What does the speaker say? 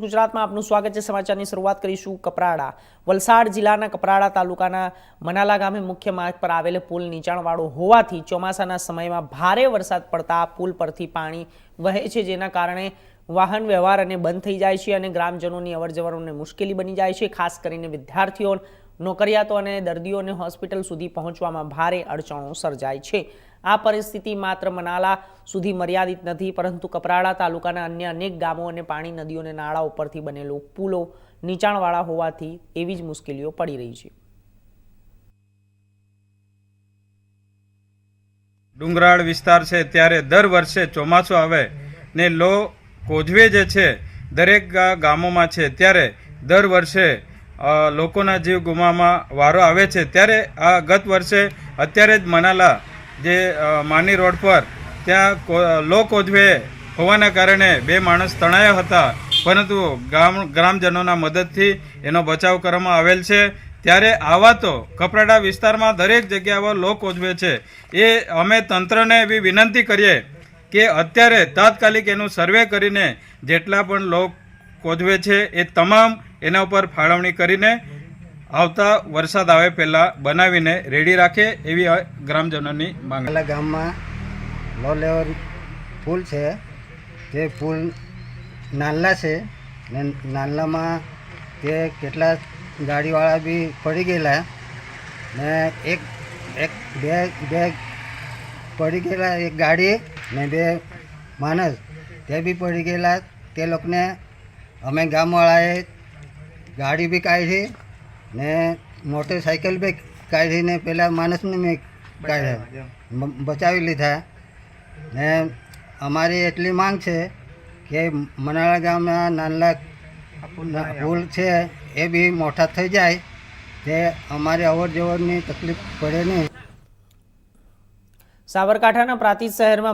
ગુજરાતમાં આપનું સ્વાગત છે. સમાચારની શરૂઆત કરીશું કપરાડા. વલસાડ જિલ્લાના કપરાડા તાલુકાના મનાલા ગામે મુખ્ય માર્ગ પર આવેલ પુલ નીચાણવાળો હોવાથી ચોમાસાના સમયમાં ભારે વરસાદ પડતા પુલ પરથી પાણી વહે છે, જેના કારણે વાહન વ્યવહાર અને બંધ થઈ જાય છે અને ગ્રામજનોની અવરજવરોને મુશ્કેલી બની જાય છે. ખાસ કરીને વિદ્યાર્થીઓ નોકરિયાતો અને દર્દીઓને હોસ્પિટલ સુધી પહોંચવામાં ભારે અડચણો સર્જાય છે. આ પરિસ્થિતિ માત્ર મનાલા સુધી મર્યાદિત નથી, પરંતુ કપરાડા તાલુકાના અન્ય અનેક ગામો અને પાણી નદીઓ અને નાળા ઉપરથી બનેલો પુલો નીચાણવાળા હોવાથી એવી જ મુશ્કેલીઓ પડી રહી છે. ડુંગરાળ વિસ્તાર છે ત્યારે દર વર્ષે ચોમાસું આવે ને લો કોઝવે જે છે દરેક ગામોમાં છે. ત્યારે દર વર્ષે લોકોના જીવ ગુમાવવામાં વારો આવે છે, ત્યારે આ ગત વર્ષે અત્યારે જ મનાલા જે માની રોડ પર ત્યાં લો કોઝવે હોવાના કારણે બે માણસ તણાયા હતા, પરંતુ ગામ, ગ્રામજનોના મદદથી એનો બચાવ કરવામાં આવેલ છે. ત્યારે આવા તો કપરાડા વિસ્તારમાં દરેક જગ્યાઓ લો કોઝવે છે. એ અમે તંત્રને એવી વિનંતી કરીએ કે અત્યારે તાત્કાલિક એનું સર્વે કરીને જેટલા પણ લો કોઝવે છે એ તમામ એના ઉપર ફાળવણી કરીને આવતા વરસાદ આવે પહેલાં બનાવીને રેડી રાખે એવી ગ્રામજનોની માંગ. પહેલાં ગામમાં લો લેવલ પુલ છે, તે પુલ નાલ્લા છે ને નાલ્લામાં તે કેટલા ગાડીવાળા બી પડી ગયેલા ને એક એક, બે બે પડી ગયેલા એક ગાડી ને બે માણસ તે બી પડી ગયેલા, તે લોકોને અમે ગામવાળાએ ગાડી બી કાઢી ને મોટરસાઇકલ બી કાઢીને પેલા માણસને મેં કાઢ્યા. બચાવી લીધા. ને અમારી એટલી માંગ છે કે મનાળા ગામના નાનલા પુલ છે એ બી મોટા થઈ જાય. તે અમારી અવર જવરની તકલીફ પડે નહીં. સાબરકાંઠાના પ્રાંતિજ શહેરમાં